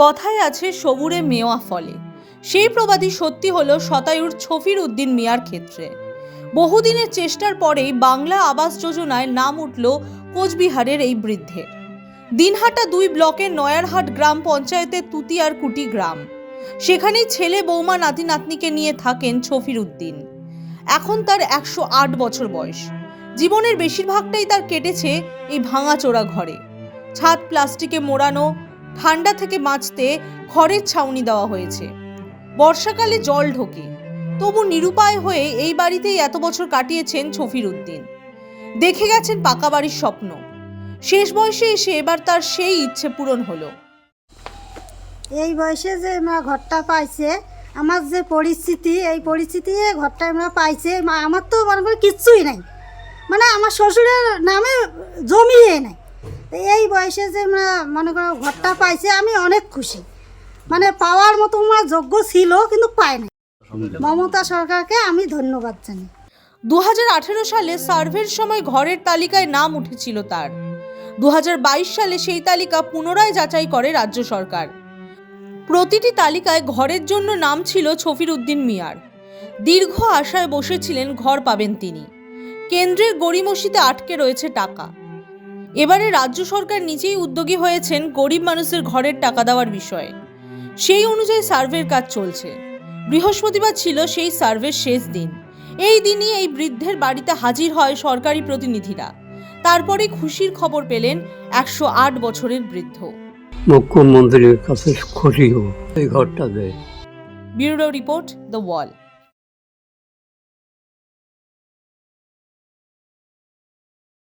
কথায় আছে সবুরে মেওয়া ফলে। সেই প্রবাদই সত্যি হলো শতায়ুর ছফির উদ্দিন মিয়ার ক্ষেত্রে। বহুদিনের চেষ্টার পরেই বাংলা আবাস যোজনায় নাম উঠল কোচবিহারের এই বৃদ্ধের। দিনহাটা দুই ব্লকের নয়ারহাট গ্রাম পঞ্চায়েতের তুতিয়ার কুটি গ্রাম। সেখানেই ছেলে বৌমা নাতি নাতনিকে নিয়ে থাকেন ছফির উদ্দিন। এখন তার একশো আট বছর বয়স। জীবনের বেশিরভাগটাই তার কেটেছে এই ভাঙাচোরা ঘরে। ছাদ প্লাস্টিকে মোড়ানো ঠান্ডা থেকে বাঁচতে খড়ের ছাউনি দেওয়া হয়েছে। বর্ষাকালে জল ঢোকে। তবু নিরুপায় হয়ে এই বাড়িতেই এত বছর কাটিয়েছেন ছফির উদ্দিন। দেখে গেছেন পাকা বাড়ির স্বপ্ন। শেষ বয়সে এসে এবার তার সেই ইচ্ছে পূরণ হলো। এই বয়সে যে আমরা ঘরটা পাইছে, আমার যে পরিস্থিতি, এই পরিস্থিতি ঘরটা আমরা পাইছে, মা- আমার তো মনে করি কিচ্ছুই নাই। মানে আমার শ্বশুরের নামে জমিয়ে নাই। এই বয়সে যে মনে করো, ঘরটা পাইছে, আমি অনেক খুশি। মানে পাওয়ার মতো আমার যোগ্য ছিল, কিন্তু পায়নি মমতা সরকারকে আমি ধন্যবাদ জানাই দু সালে সার্ভের সময় ঘরের তালিকায় নাম উঠেছিল তার। দু হাজার বাইশ সালে সেই তালিকা পুনরায় যাচাই করে রাজ্য সরকার। প্রতিটি তালিকায় ঘরের জন্য নাম ছিল ছফির উদ্দিন মিয়ার। দীর্ঘ আশায় বসেছিলেন, ঘর পাবেন তিনি। কেন্দ্রের গড়িমসিতে আটকে রয়েছে টাকা। এবারে রাজ্য সরকার নিজেই উদ্যোগী হয়েছেন গরিব মানুষের ঘরের টাকা দেওয়ার বিষয়ে। সেই অনুযায়ী সার্ভের কাজ চলছে। বৃহস্পতিবার ছিল সেই সার্ভের শেষ দিন। এই দিনই এই বৃদ্ধের বাড়িতে হাজির হয় সরকারি প্রতিনিধিরা। তারপরে খুশির খবর পেলেন একশো আট বছরের বৃদ্ধ। মুখ্যমন্ত্রীর কাছে খুশি এই ঘরটা দেয়। Bureau report the wall.